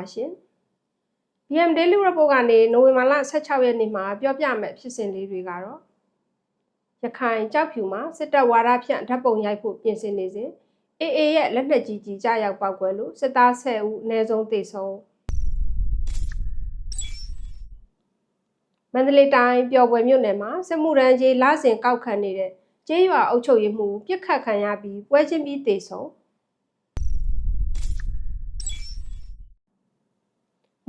အားလုံးပဲမင်္ဂလာပါရှင် BM Daily Report ကနေနိုဝင်ဘာလ16ရက်နေ့မှာပြောပြမယ့်ဖြစ်စဉ်လေးတွေကတော့ရခိုင်ကြောက်ဖြူမှာစစ်တပ်ဝါဒဖြန့်ဓာတ်ပုံရိုက်ဖို့ပြင်ဆင်နေစဉ် AA ရဲ့လက်နက်ကြီးကြီးကြားရောက်ပောက်ကွဲလို့စစ်သား10ဦးအနည်းဆုံးသေဆုံးမန္တလေးတိုင်းပျော်ပွဲမြို့နယ်မှာစစ်မှုရန်ကြီးလာစဉ်ကောက်ခံနေတဲ့ကျေးရွာအုပ်ချုပ်ရေးမှူးပြစ်ခတ်ခံရပြီးပွဲချင်းပြီးသေဆုံး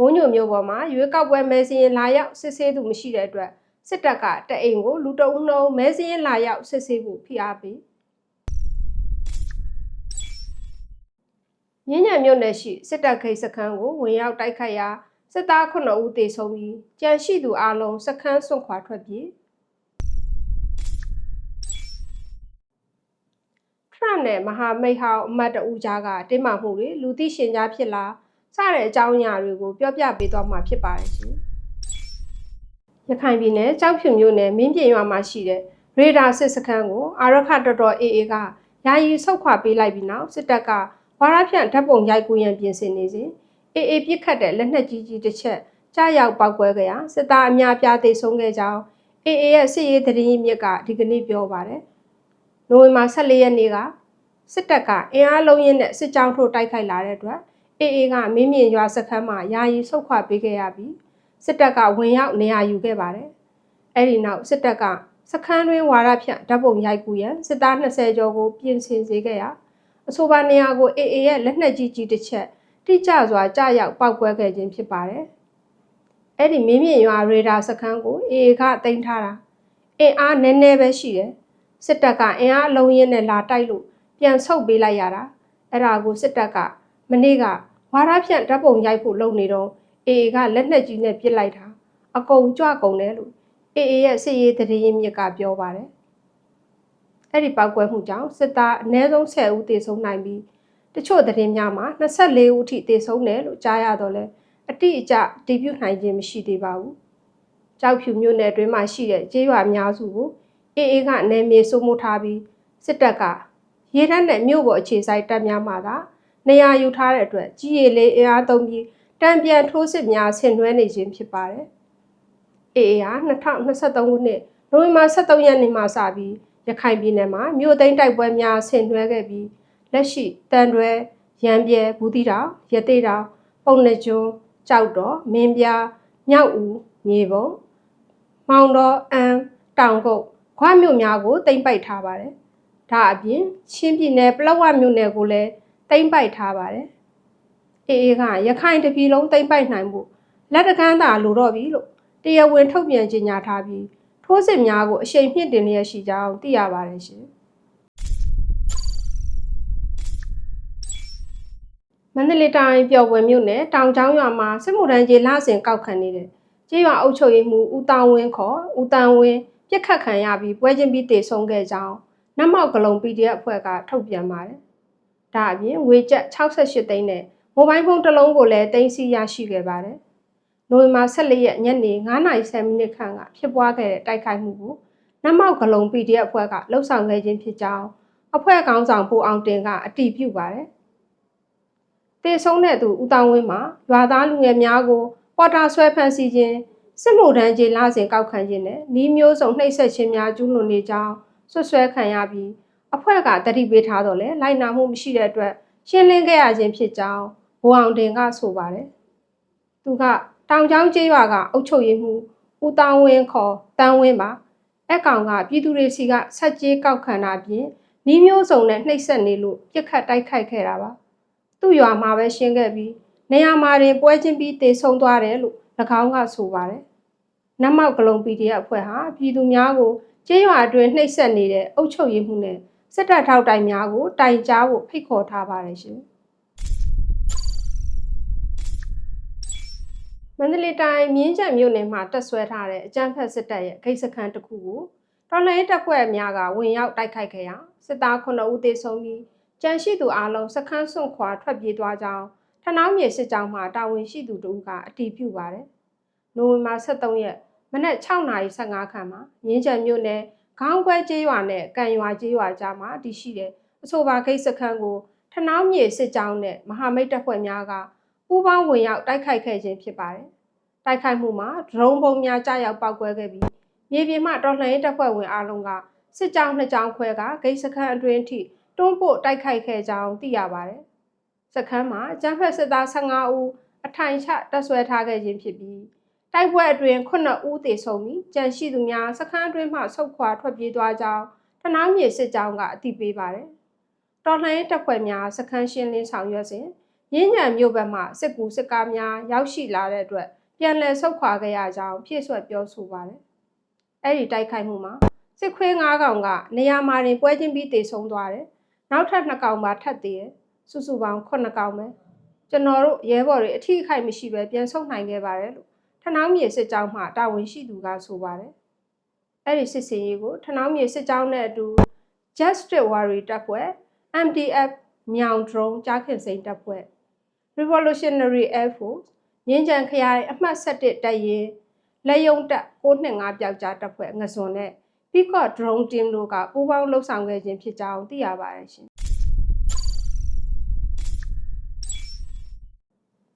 မိုးညိုမျိုးပေါ်မှာရွေးကောက်ပွဲမဲစရင်လာရောက်စစ်ဆေးသူမရှိတဲ့အတွက်စစ်တပ်ကတအိမ်ကိုလူတအုပ်နှုံးမဲစရင်လာရောက်စစ်ဆေးဖို့ဖိအားပေးမြင်းညံမြို့နယ်ရှိစစ်တပ်ခိတ်စခန်းကိုဝင်ရောက်တိုက်ခိုက်ရာစစ်သား9ဦးသေဆုံးပြီးကြံရှိသူအလုံးစခန်းစွန့်ခွာထွက်ပြေးထရန့်နဲ့မဟာမိတ်ဟောင်းအမတ်တအူကြားကတင်းမာမှုတွေလူသိရှင်ကြားဖြစ်လာ စတဲ့အကြောင်းအရာတွေကိုပြောပြပေးသွားမှာဖြစ်ပါတယ်ရှင်။ရခိုင်ပြည်နယ်ကြောက်ဖြူမြို့နယ်မင်းပြင်ရွာမှာရှိတဲ့ရေဒါစစ်စခန်းကိုအာရခတော်တော်အေအေကယာယီဆုတ်ခွာပေးလိုက်ပြီးနောက်စစ်တပ်ကဝါရဖြန့်ဓာတ်ပုံရိုက်ကူးရန်ပြင်ဆင်နေစဉ်အေအေပြစ်ခတ်တဲ့လက်နက်ကြီးကြီးတစ်ချက်ကြားရောက်ပောက်ကွဲကြရာစစ်သားအများပြားသေဆုံးခဲ့ကြောင်းအေအေရဲ့စစ်ရေးသတင်းရင်းမြစ်ကဒီကနေ့ပြောပါတယ်။နိုဝင်ဘာ14ရက်နေ့ကစစ်တပ်ကအင်အားလုံးရင်းနဲ့စစ်ကြောင်းထိုးတိုက်ခိုက်လာတဲ့အတွက် အေအေကမင်းမြင့်ရွာစခန်းမှာယာယီဆုတ်ခွာပေးခဲ့ရပြီးစစ်တပ်ကဝင်ရောက်နေရာယူခဲ့ပါတယ်။အဲဒီနောက်စစ်တပ်ကစခန်းတွင်းဝါရဖြန့်ဓာတ်ပုံရိုက်ကူရန်စစ်သား20ကျော်ကိုပြင်ဆင်စေခဲ့ရာအဆိုပါနေရာကိုအေအေရဲ့လက်နက်ကြီးကြီးတစ်ချက်တိကျစွာကြားရောက်ပောက်ကွဲခဲ့ခြင်းဖြစ်ပါတယ်။အဲ့ဒီမင်းမြင့်ရွာရေဒါစခန်းကိုအေအေကတင်ထားတာအင်အားနည်းနည်းပဲရှိတယ်။စစ်တပ်ကအင်အားအလုံးရင်းနဲ့လာတိုက်လို့ပြန်ဆုတ်ပေးလိုက်ရတာအဲ့ဒါကိုစစ်တပ်ကမနေ့က ဝါရဖြန့်ဓာတ်ပုံရိုက်ဖို့လုပ်နေတော့အေအေကလက်နက်ကြီးနဲ့ပစ်လိုက်တာအကုန်ကြွကုန်တယ်လို့အေအေရဲ့စစ်ရေးသတင်းရင်းမြစ်ကပြောပါတယ်အဲ့ဒီပောက်ကွဲမှုကြောင့်စစ်သားအနည်းဆုံး10ဦးသေဆုံးနိုင်ပြီးတချို့သတင်းများမှာ24ဦးထိသေဆုံးတယ်လို့ကြားရတော့လဲအတိအကျတည်ပြုနိုင်ခြင်းမရှိသေးပါဘူးကြောက်ဖြူမြို့နယ်အတွင်းမှာရှိတဲ့ကျေးရွာအများစုကိုအေအေကနယ်မြေစိုးမိုးထားပြီးစစ်တပ်ကရေထက်နဲ့မြို့ပေါ်အခြေစိုက်တပ်များမှာသာ နေရာယူထားတဲ့အတွက်ကြီးရည်လေးအင်အားသုံးပြီးတံပြန်ထိုးစစ်များဆင်နွှဲနေခြင်းဖြစ်ပါတယ်။အေအေဟာ2023ခုနှစ်နိုဝင်ဘာ23ရက်နေ့မှစပြီးရခိုင်ပြည်နယ်မှာမြို့သိမ်းတိုက်ပွဲများဆင်နွှဲခဲ့ပြီးလက်ရှိတန်တွဲရန်ပြဲဘူးတီတောင်ရသေးတောင်ပုံနှကျွန်းကြောက်တော်မင်းပြားမြောက်ဦးမြေပုံမောင်တော်အန်တောင်ကုတ်ခွားမြို့များကိုသိမ်းပိုက်ထားပါတယ်။ဒါအပြင်ချင်းပြည်နယ်ပလောဝမြို့နယ်ကိုလည်း သိမ်းပိုက်ထားပါတယ်။အေအေကရခိုင်တပြည်လုံးသိမ်းပိုက်နိုင်မှုလက်တကမ်းသာလိုတော့ပြီလို့တရားဝင်ထုတ်ပြန်ကြေညာထားပြီးထိုးစစ်များကိုအရှိန်မြင့်တင်လျက်ရှိကြောင်းသိရပါတယ်ရှင်။မန္တလေးတိုင်းပျော်ပွဲမြို့နယ်တောင်ကျောင်းရွာမှာစစ်မှုထမ်းကြီးလဆင်ကောက်ခံနေတဲ့ကျေးရွာအုပ်ချုပ်ရေးမှူးဦးတောင်ဝင်းခေါ်ဦးတန်ဝင်းပြစ်ခတ်ခံရပြီးပွဲချင်းပြီးတေဆုံးခဲ့ကြောင်းနတ်မောက်ကလုံ PDF အဖွဲ့ကထုတ်ပြန်ပါတယ်။ ဒါအပြင်ငွေကျပ်68သိန်းနဲ့မိုဘိုင်းဖုန်းတစ်လုံးကိုလည်းတင်စီရရှိခဲ့ပါတယ်။နိုဝင်ဘာ14ရက်ညနေ9:30မိနစ်ခန့်ကဖြစ်ပွားခဲ့တဲ့တိုက်ခိုက်မှုကိုနတ်မောက်ကလုံ PDF အဖွဲ့ကလှုပ်ဆောင်ခဲ့ခြင်းဖြစ်ကြောင်းအဖွဲ့ခေါင်းဆောင်ပူအောင်တင်ကအတည်ပြုပါတယ်။တေဆုံးတဲ့သူဦးတောင်းဝင်းမှာရွာသားလူငယ်များကိုပေါ်တာဆွဲဖမ်းဆီးခြင်းစစ်မှုထမ်းကြီးလာစဉ်ကောက်ခံခြင်းနဲ့ဤမျိုးစုံနှိပ်စက်ခြင်းများကျူးလွန်နေကြောင်းဆွဆွဲခံရပြီး အဖွဲ့ကတတိပေးထားတော့လဲလိုက်နာမှုမရှိတဲ့အတွက်ရှင်းလင်းခဲ့ရခြင်းဖြစ်ကြောင်းဘိုအောင်တင်ကဆိုပါတယ်။သူကတောင်ကျောင်းကျေးရွာကအုပ်ချုပ်ရေးမှူးဦးတောင်းဝင်းခေါ်တန်းဝင်းပါအကောင်ကပြည်သူတွေစီကဆက်ကြေးကောက်ခံတာပြင်ဤမျိုးစုံနဲ့နှိပ်စက်နေလို့ပြစ်ခတ်တိုက်ခိုက်ခဲ့တာပါသူ့ရွာမှာပဲရှင်းခဲ့ပြီးနေရာမှာတင်ပွဲချင်းပြီးတေဆုံးသွားတယ်လို့၎င်းကဆိုပါတယ်နတ်မောက်ကလုံ PDF အဖွဲ့ဟာပြည်သူများကိုကျေးရွာအတွင်းနှိပ်စက်နေတဲ့အုပ်ချုပ်ရေးမှုနဲ့ စစ်တပ်ထောက်တိုင်များကိုတိုင်ကြားဖို့ဖိတ်ခေါ်ထားပါတယ်ရှင်မန္တလေးတိုင်းမြင်းကြံမြို့နယ်မှာတက်ဆွဲထားတဲ့အကြမ်းဖက်စစ်တပ်ရဲ့ဂိတ်စခန်းတစ်ခုကိုတော်လှန်ရေးတပ်ဖွဲ့များကဝင်ရောက်တိုက်ခိုက်ခဲ့ရာစစ်သား9ဦးသေဆုံးပြီးကြံရှိသူအလုံးစခန်းစွန့်ခွာထွက်ပြေးသွားကြောင်းထနောင်းမြေစစ်ကြောင်းမှတာဝန်ရှိသူတို့ကအတည်ပြုပါတယ်။နိုဝင်ဘာ23ရက်မနက်6:15ခန်းမှာရင်းချံမြို့နယ် ခေါင်းခွဲကျေးရွာနဲ့ကံရွာကျေးရွာကြားမှာတည်ရှိတဲ့အဆိုပါဂိတ်စခန်းကိုထနောင်းမြေစစ်ကြောင်းနဲ့မဟာမိတ်တပ်ဖွဲ့များကပပူးပေါင်းဝင်ရောက်တိုက်ခိုက်ခဲ့ခြင်းဖြစ်ပါတယ်။တိုက်ခိုက်မှုမှာဒရုန်းဘုံများကြားရောက်ပောက်ကွဲခဲ့ပြီးမြေပြင်မှတော်လှန်ရေးတပ်ဖွဲ့ဝင်အလုံးကစစ်ကြောင်းနှစ်ကြောင်းခွဲကဂိတ်စခန်းအတွင်းထိတွန်းပို့တိုက်ခိုက်ခဲ့ကြောင်းသိရပါတယ်။စခန်းမှာကျန်းဖက်စစ်သား15ဦးအထိုင်ချတပ်ဆွဲထားခဲ့ခြင်းဖြစ်ပြီး တိုက်ပွဲအတွင်း9ဦးသေဆုံးပြီးကြန့်ရှိသူများစခန်းအတွင်းမှဆုတ်ခွာထွက်ပြေးသွားကြောင်းထနောင်းမြေစစ်ကြောင်းကအသိပေးပါတယ်။တော်လှန်ရေးတပ်ဖွဲ့များစခန်းရှင်းလင်းဆောင်ရွက်စဉ်ရင်းညံမြို့ဘက်မှစစ်ကူစစ်ကားများရောက်ရှိလာတဲ့အတွက်ပြန်လည်ဆုတ်ခွာခဲ့ရကြောင်းဖြည့်ဆွတ်ပြောဆိုပါတယ်။အဲ့ဒီတိုက်ခိုက်မှုမှာစစ်ခွေး၅ကောင်ကနေရာမှာတင်ပွဲချင်းပြီးတေဆုံးသွားတယ်။နောက်ထပ်2ကောင်ပါထပ်သေးတယ်။စုစုပေါင်း9ကောင်ပဲ။ကျွန်တော်တို့ရဲဘော်တွေအထီးအခိုက်မရှိပဲပြန်ဆုတ်နိုင်ခဲ့ပါတယ်လို့ ထနောင်းမြေစစ်ကြောင်းမှတာဝန်ရှိသူကဆိုပါတယ်။အဲ့ဒီစစ်စင်ရေးကိုထနောင်းမြေစစ်ကြောင်းနဲ့အတူ Justice Warrior တပ်ဖွဲ့ MDF မြောင် drone ကြားခင်စိန်တပ်ဖွဲ့ Revolutionary Air Force မြင်းကြံခရိုင်အမှတ်7တပ်ရင်းလက်ယုံတပ်625ပျောက်ကြားတပ်ဖွဲ့ငစွန်နဲ့ Peacock drone team တို့ကပူးပေါင်းလှုပ်ဆောင်ခဲ့ခြင်းဖြစ်ကြောင်းသိရပါတယ်ရှင်။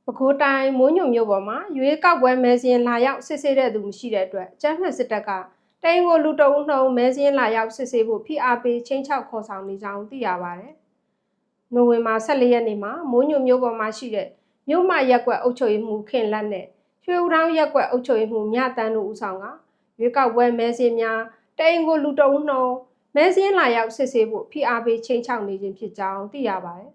ပဲခူးတိုင်းမိုးညုံမြို့ပေါ်မှာရွေးကောက်ပွဲမဲစင်းလာရောက်စစ်ဆေးတဲ့သူမရှိတဲ့အတွက်ကျန်းဖက်စစ်တပ်ကတိန်ကိုလူတအုံနှုံမဲစင်းလာရောက်စစ်ဆေးဖို့ဖိအားပေးချင်းချောက်ခေါ်ဆောင်နေကြောင်းသိရပါတယ်။နိုဝင်ဘာ14ရက်နေ့မှာမိုးညုံမြို့ပေါ်မှာရှိတဲ့မြို့မရက်ကွက်အုပ်ချုပ်ရေးမှူးခင်လက်နဲ့ရွှေဦးတောင်ရက်ကွက်အုပ်ချုပ်ရေးမှူးမြတန်းတို့ဦးဆောင်ကရွေးကောက်ပွဲမဲစင်းများတိန်ကိုလူတအုံနှုံမဲစင်းလာရောက်စစ်ဆေးဖို့ဖိအားပေးချင်းချောက်နေခြင်းဖြစ်ကြောင်းသိရပါတယ်။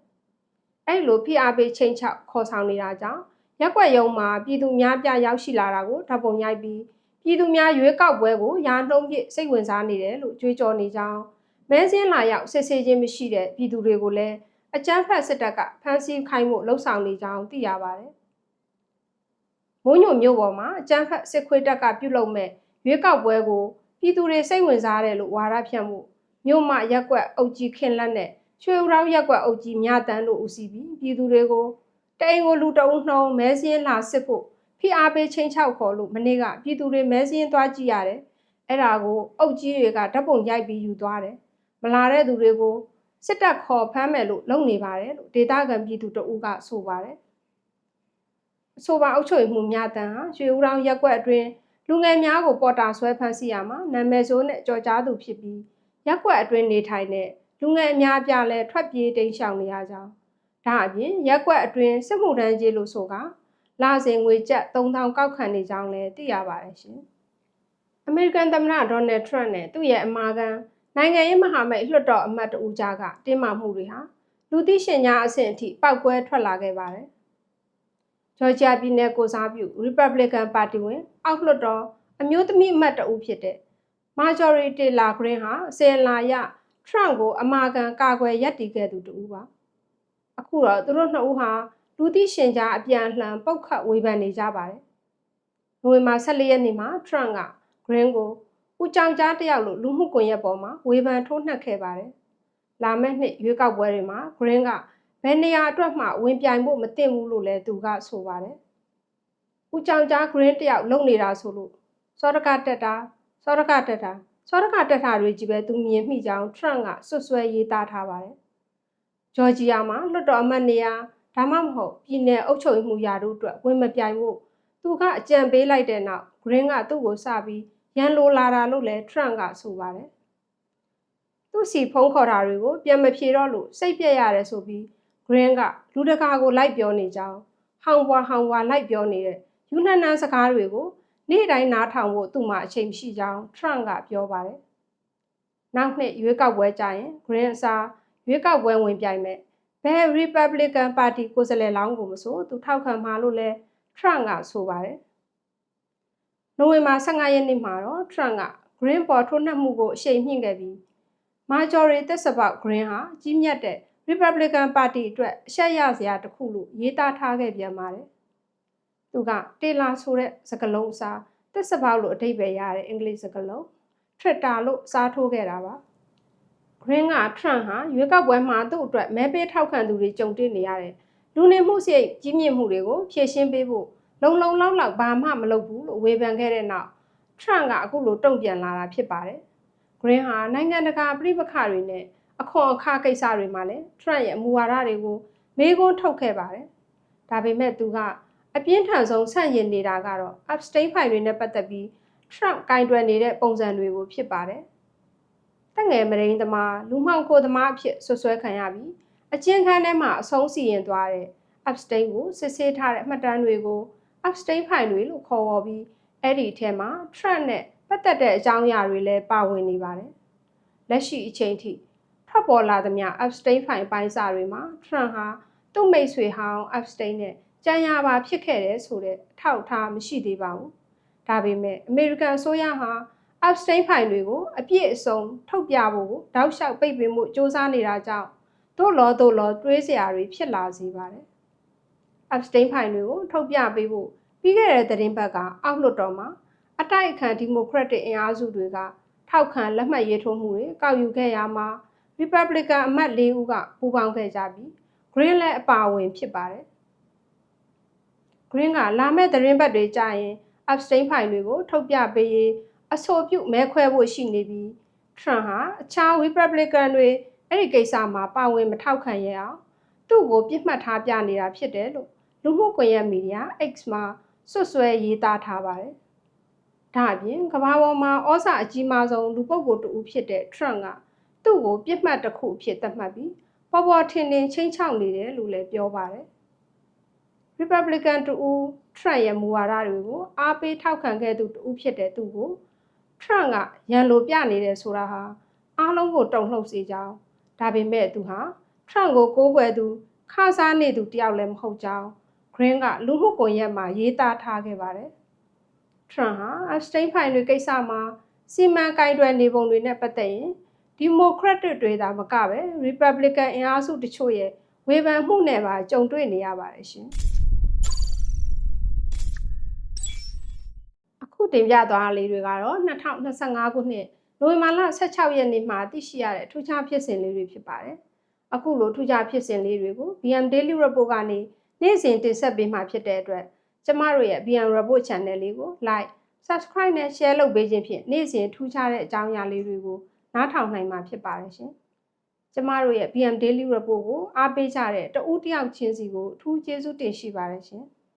အဲ့လိုဖိအားပေးချင်းချောက်ခေါ်ဆောင်နေတာကြောင့်ရက်ွက်ရုံမှာပြည်သူများပြရောက်ရှိလာတာကိုဓာတ်ပုံရိုက်ပြီးပြည်သူများရွေးကောက်ပွဲကိုရာနှုံးပြည့်စိတ်ဝင်စားနေတယ်လို့ကြွေးကြော်နေကြောင်းမဲစင်းလာရောက်စစ်ဆေးခြင်းမရှိတဲ့ပြည်သူတွေကိုလည်းအကြမ်းဖက်စစ်တပ်ကဖမ်းဆီးခိုင်းမှုလှုံ့ဆော်နေကြောင်းသိရပါတယ်။မိုးညိုမြို့ပေါ်မှာအကြမ်းဖက်စစ်ခွေးတပ်ကပြုလုပ်မဲ့ရွေးကောက်ပွဲကိုပြည်သူတွေစိတ်ဝင်စားတယ်လို့ဝါဒဖြန့်မှုမြို့မရက်ွက်အုပ်ကြီးခင်လက်နဲ့ ချွေဦးရောင်းရက်ွက်အုပ်ကြီးမြတန်းတို့ဦးစီးပြီးပြည်သူတွေကိုတိန်ကိုလူတအုံနှုံမဲစင်းလာစစ်ဖို့ဖိအားပေးချင်းချောက်ခေါ်လို့မနေ့ကပြည်သူတွေမဲစင်းသွားကြည့်ရတယ်အဲ့ဒါကိုအုပ်ကြီးတွေကဓာတ်ပုံရိုက်ပြီးယူသွားတယ်မလာတဲ့သူတွေကိုစစ်တပ်ခေါ်ဖမ်းမယ်လို့လုပ်နေပါတယ်လို့ဒေတာကန်ပြည်သူတအုပ်ကဆိုပါတယ်အဆိုပါအုပ်ချုပ်မှုများတန်းဟာရွှေဦးတောင်ရက်ွက်အတွင်းလူငယ်များကိုပေါ်တာဆွဲဖမ်းဆီးရမှာနာမည်ဆိုးနဲ့ကြော်ကြားသူဖြစ်ပြီးရက်ွက်အတွင်းနေထိုင်တဲ့ လူငယ်အများပြားလဲထွက်ပြေးတိမ်းရှောင်နေရကြောင်းဒါအပြင်ရက်ွက်အတွင်းစစ်မှုထမ်းကြီးလို့ဆိုကလာစဉ်ငွေကျပ်3000ကောက်ခံနေကြောင်းလည်းသိရပါတယ်ရှင်။အမေရိကန်သမ္မတဒေါ်နယ်ထရန့်နဲ့သူ့ရဲ့အမာခံနိုင်ငံရေးမဟာမိတ်လွှတ်တော်အမတ်တဦးကြားကတင်းမာမှုတွေဟာလူသိရှင်ကြားအဆင့်အထိပောက်ကွဲထွက်လာခဲ့ပါတယ်။ဂျော်ဂျီယာပြည်နယ်ကိုစားပြု Republican Party ဝင် အောက်လွှတ်တော်အမျိုးသမီးအမတ်တဦးဖြစ်တဲ့ Marjorie Taylor Greene ဟာဆယ်လာရ Trump ကိုအမာခံကာကွယ်ရပ်တည်ခဲ့သူတူပါ။အခုတော့သူတို့နှစ်ဦးဟာလူသိရှင်ကြားအပြန်အလှန်ပုတ်ခတ်ဝေဖန်နေကြပါတယ်။နိုဝင်ဘာ14ရက်နေ့မှာ Trump က Green ကိုဦးကြောင်ကြားတယောက်လို့လူမှုကွန်ရက်ပေါ်မှာဝေဖန်ထိုးနှက်ခဲ့ပါတယ်။လာမယ့်နှစ်ရွေးကောက်ပွဲတွေမှာ Green ကဘယ်နေရာအတွက်မှဝင်ပြိုင်ဖို့မသင့်ဘူးလို့လည်းသူကဆိုပါတယ်။ဦးကြောင်ကြား Green တယောက်လုံနေတာဆိုလို့စောရကတက်တာစောရကတက်တာ စောရကတက်တာတွေကြီးပဲသူမြင်မိကြောင်း Trump ကဆွဆွဲရေးသားထားပါတယ်ဂျော်ဂျီယာမှာလွှတ်တော်အမတ်နေရာဒါမှမဟုတ်ပြည်내အုပ်ချုပ်မှုရာတို့အတွက်ဝင်မပြိုင်ဖို့သူကအကြံပေးလိုက်တဲ့နောက် Green ကသူ့ကိုစပြီးရန်လိုလာတာလို့လည်း Trump ကဆိုပါတယ်သူ့စီဖုံးခေါ်တာတွေကိုပြန်မဖြေတော့လို့စိတ်ပြက်ရတယ်ဆိုပြီး Green ကလူတကာကိုလိုက်ပြောနေကြောင်းဟောင်ဘွာဟောင်ဘွာလိုက်ပြောနေတဲ့ယူနန်နန်စကားတွေကို နေ့တိုင်းနားထောင်ဖို့သူ့မှာအချိန်မရှိကြောင်း Trump ကပြောပါတယ်နောက်နှစ်ရွေးကောက်ပွဲကြရင် Green အစားရွေးကောက်ပွဲဝင်ပြိုင်မဲ့ဘယ် Republican Party ကိုယ်စားလှယ်လောင်းကိုမဆိုသူထောက်ခံမှာလို့လဲ Trump ကဆိုပါတယ်။နိုဝင်ဘာ15ရက်နေ့မှာတော့ Trump က Green ပေါ်ထိုးနှက်မှုကိုအရှိန်မြင့်ခဲ့ပြီး Marjorie သက်စပေါက် Green ဟာကြီးမြတ်တဲ့ Republican Party အတွက်အရှက်ရစရာတစ်ခုလို့ရေးသားထားခဲ့ပြန်ပါတယ်။ သူကတေလာဆိုတဲ့စကားလုံးအစားသက်စပေါက်လို့အဓိပ္ပာယ်ရတဲ့အင်္ဂလိပ်စကားလုံး Twitter လို့စားထိုးခဲ့တာပါ။ Green က Trump ဟာရွေးကောက်ပွဲမှာသူ့အတွက်မဲပေးထောက်ခံသူတွေကြုံတွေ့နေရတဲ့လူနေမှုစိတ်ကြီးမြင့်မှုတွေကိုဖြေရှင်းပေးဖို့လုံလုံလောက်လောက်ဘာမှမလုပ်ဘူးလို့ဝေဖန်ခဲ့တဲ့နောက် Trump ကအခုလိုတုံ့ပြန်လာတာဖြစ်ပါတယ်။ Green ဟာနိုင်ငံတကာပြည်ပခါတွေနဲ့အခွန်အခကိစ္စတွေမှာလည်း Trump ရဲ့အမူဝါဒတွေကိုမေးခွန်းထုတ်ခဲ့ပါတယ်။ဒါပေမဲ့သူက အပြင်းထန်ဆုံးဆန့်ကျင်နေတာကတော့ abstain ဖိုင်တွေနဲ့ပတ်သက်ပြီး Trump ကင်တွယ်နေတဲ့ပုံစံတွေကိုဖြစ်ပါတယ်။တက်ငယ်မရင်းသမားလူမှောင်ခိုသမားအဖြစ်ဆွဆွဲခံရပြီးအကျဉ်းခန်းထဲမှာအဆုံးစီရင်သွားတဲ့ abstain ကိုစစ်ဆေးထားတဲ့အမှတ်တမ်းတွေကို abstain ဖိုင်တွေလို့ခေါ်ဝေါ်ပြီးအဲ့ဒီအထက်မှာ Trump နဲ့ပတ်သက်တဲ့အကြောင်းအရာတွေလည်းပါဝင်နေပါတယ်။လက်ရှိအချိန်ထိထွက်ပေါ်လာသမျှ abstain ဖိုင်ပိုင်းစာတွေမှာ Trump ဟာသူ့မိတ်ဆွေဟောင်း abstain နဲ့ ကြံရပါဖြစ်ခဲ့တယ်ဆိုတဲ့အထောက်အထားမရှိသေးပါဘူး။ဒါပေမဲ့အမေရိကန်အစိုးရဟာ abstain ဖိုင်တွေကိုအပြည့်အစုံထုတ်ပြဖို့ကိုတောက်လျှောက်ပိတ်ပင်မှုစ조사နေတာကြောင့်တို့လောတို့လောတွေးစရာတွေဖြစ်လာစေပါတယ်။ abstain ဖိုင်တွေကိုထုတ်ပြပေးဖို့ပြီးခဲ့တဲ့သတင်းပတ်ကအောက်လွှတ်တော်မှာအတိုက်အခံဒီမိုကရက်တစ်အင်အားစုတွေကထောက်ခံလက်မှတ်ရေးထိုးမှုတွေကောက်ယူခဲ့ရမှာ Republican အမတ်၄ဦးကပူးပေါင်းခဲ့ကြပြီး Green လည်းအပါအဝင်ဖြစ်ပါတယ်။ Green ကလာမယ့်သတင်းပတ်တွေကြာရင် abstain ဖိုင်တွေကို ထုတ်ပြပေးရေးအဆိုပြုမဲခွဲဖို့ရှိနေပြီး Trump ဟာအခြား Republican တွေအဲ့ဒီကိစ္စမှာပါဝင်မထောက်ခံရအောင်သူ့ကိုပြစ်မှတ်ထားပြနေတာဖြစ်တယ်လို့လူမှုကွန်ရက်မီဒီယာ X မှာဆွဆွဲရေးသားထားပါတယ်။ဒါအပြင်ကမ္ဘာပေါ်မှာဩဇာအကြီးမားဆုံးလူပုဂ္ဂိုလ်တဦးဖြစ်တဲ့ Trump ကသူ့ကိုပြစ်မှတ်တစ်ခုအဖြစ်သတ်မှတ်ပြီးပေါ်ပေါ်ထင်ထင်ချင်းချောက်နေတယ်လို့လည်းပြောပါတယ်။ Republican တူဦး Trump ရဲ့မူဝါဒတွေကိုအားပေးထောက်ခံခဲ့သူတူဦးဖြစ်တဲ့သူကို Trump ကရန်လိုပြနေတယ်ဆိုတာဟာအားလုံးကိုတုံ့လှုပ်စေကြောင်းဒါပေမဲ့သူဟာ Trump ကိုကိုးကွယ်သူခါစားနေသူတယောက်လည်းမဟုတ်ကြောင်း Green ကလူမှုကွန်ရက်မှာရေးသားထားခဲ့ပါတယ်။ Trump ဟာ abstain ဖိုင်တွေကိစ္စမှာစီမံကင်တွယ်နေပုံတွေနဲ့ပတ်သက်ရင်ဒီမိုကရက်တစ်တွေသာမကပဲ Republican အင်အားစုတချို့ရဲ့ဝေဖန်မှုနဲ့ပါကြုံတွေ့နေရပါတယ်ရှင်။ ခုတင်ပြသွားတာလေးတွေကတော့2025ခုနှစ်နိုဝင်ဘာလ16ရက်နေ့မှာသိရှိရတဲ့ထူးခြားဖြစ်စဉ်လေးတွေဖြစ်ပါတယ်။အခုလိုထူးခြားဖြစ်စဉ်လေးတွေကို BM Daily Report ကနေနေ့စဉ်တင်ဆက်ပေးမှာဖြစ်တဲ့အတွက်ကျမတို့ရဲ့ BM Report Channel လေးကို Like, Subscribe နဲ့ Share လုပ်ပေးခြင်းဖြင့်နေ့စဉ်ထူးခြားတဲ့အကြောင်းအရာလေးတွေကိုနားထောင်နိုင်မှာဖြစ်ပါတယ်ရှင်။ကျမတို့ရဲ့ BM Daily Report ကိုအားပေးကြတဲ့တဦးတယောက်ချင်းစီကိုအထူးကျေးဇူးတင်ရှိပါတယ်ရှင်။